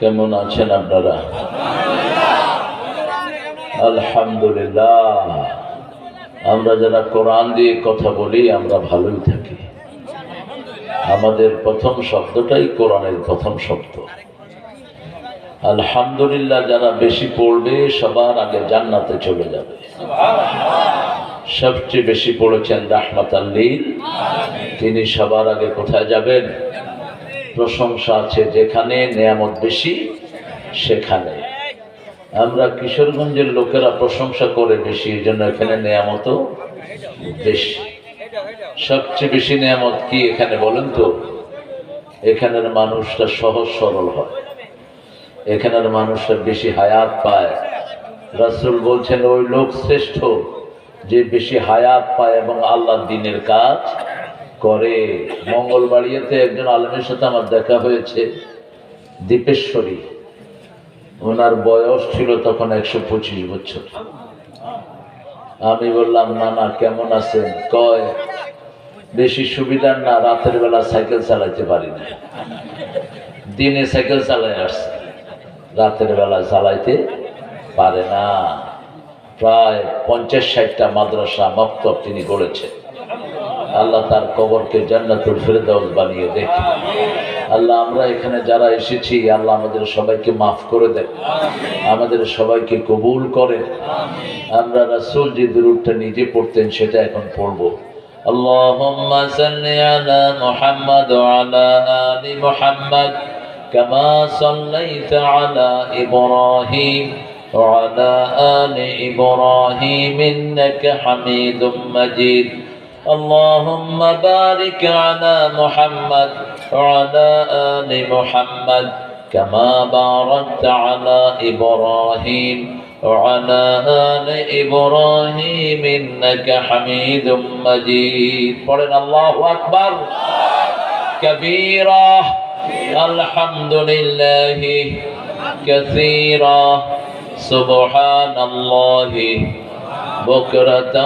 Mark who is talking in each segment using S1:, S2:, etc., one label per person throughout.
S1: কেমন আছেন আপনারা? আলহামদুলিল্লাহ। আমরা যারা কোরআন দিয়ে কথা বলি, আমরা ভালোই থাকি। আমাদের প্রথম শব্দটাই কোরআনের প্রথম শব্দ। আলহামদুলিল্লাহ, যারা বেশি পড়বে, সবার আগে জান্নাতে চলে যাবে। সবচেয়ে বেশি পড়েছেন রাহমাত তিনি সবার আগে কোথায় যাবেন? প্রশংসা আছে, যেখানে নিয়ামত বেশি, সেখানে। আমরা কিশোরগঞ্জের লোকেরা প্রশংসা করে বেশি, এই জন্য এখানে নিয়ামত বেশি। সবচেয়ে বেশি নিয়ামত কি এখানে বলেন তো? এখানের মানুষটা সহজ সরল হয়। এখানের মানুষটা বেশি হায়াত পায়। রাসুল বলছেন, ওই লোক শ্রেষ্ঠ যে বেশি হায়াত পায় এবং আল্লাহ দিনের কাজ করে। মঙ্গলবাড়িয়াতে একজন আলমের সাথে আমার দেখা হয়েছে, দীপেশ্বরী। ওনার বয়স ছিল তখন একশো পঁচিশ বছর। আমি বললাম, না না, কেমন আছেন? কয়, বেশি সুবিধার না, রাতের বেলা সাইকেল চালাইতে পারি না। দিনে সাইকেল চালাই আসছে, রাতের বেলা চালাইতে পারে না। প্রায় পঞ্চাশ ষাটটা মাদ্রাসা মক্তব তিনি গড়েছেন আল্লাহ তার কবরকে জান্নাতুল ফেরদাউস বানিয়ে দেখে আল্লাহ আমরা এখানে যারা এসেছি আল্লাহ আমাদের সবাইকে মাফ করে দেন আমাদের সবাইকে কবুল করেন আমরা রাসূল যে দুরুদটা নিজে পড়তেন সেটা এখন পড়বো اللهم صل على محمد وعلى آل محمد كما صليت على إبراهيم وعلى آل إبراهيم إنك حميد مجيد اللهم بارك على محمد وعلى آل محمد كما باركت على إبراهيم وعلى آل إبراهيم إنك حميد مجيد. قرن الله أكبر. كبيرا. الحمد لله. كثيرا. سبحان الله. بكرة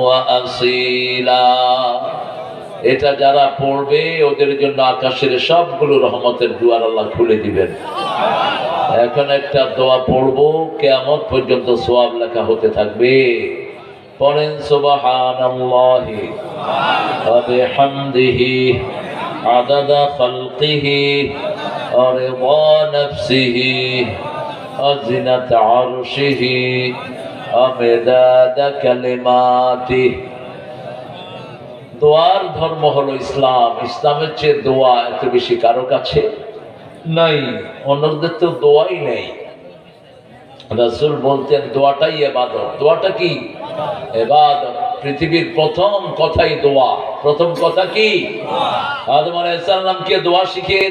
S1: وأصيلا এটা যারা পড়বে ওদের জন্য আকাশের সবগুলো রহমতের দুয়ার আল্লাহ খুলে দিবেন এখন একটা দোয়া পড়বো কেয়ামত পর্যন্ত সোয়াব লেখা হতে থাকবে পড়েন সুবহানাল্লাহি ওয়া বিহামদিহি আদাদা খালকিহি ওয়া রিদা নাফসিহি ওয়া জিনাত আরশিহি ওয়া মিদাদা দোয়ার ধর্ম হলো ইসলাম। ইসলামের চেয়ে দোয়া এত বেশি কারও কাছে নাই। অন্যদের তো দোয়াই নেই। রাসূল বলতেন, দোয়াটাই এবাদত। দোয়াটা কি? এবাদত। পৃথিবীর প্রথম কথাই দোয়া। প্রথম কথা কি? আদম আলাইহিস সালামকে দোয়া শিখিয়ে